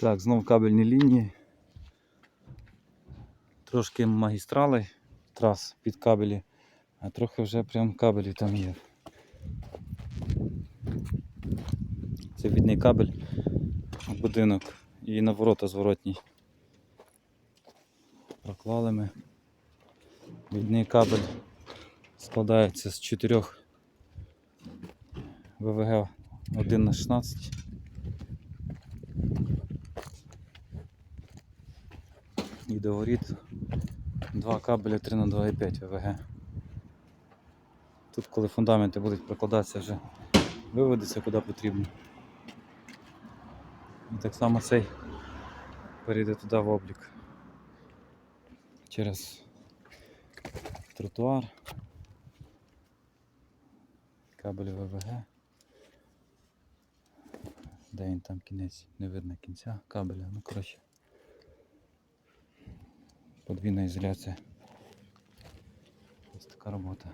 Так, знов кабельні лінії. Трошки магістрали трас під кабелі, а трохи вже прям кабелі там є. Це відний кабель в будинок і на ворота зворотній. Проклали ми. Відний кабель складається з чотирьох ВВГ 1 на 16. І до воріт два кабеля 3 на 2,5 ВВГ. Тут, коли фундаменти будуть прокладатися, вже виведеться куди потрібно. І так само цей перейде туди в облік. Через тротуар. Кабель ВВГ. Де він там кінець? Не видно кінця кабеля, ну коротше. Подвійна ізоляція. Ось така робота.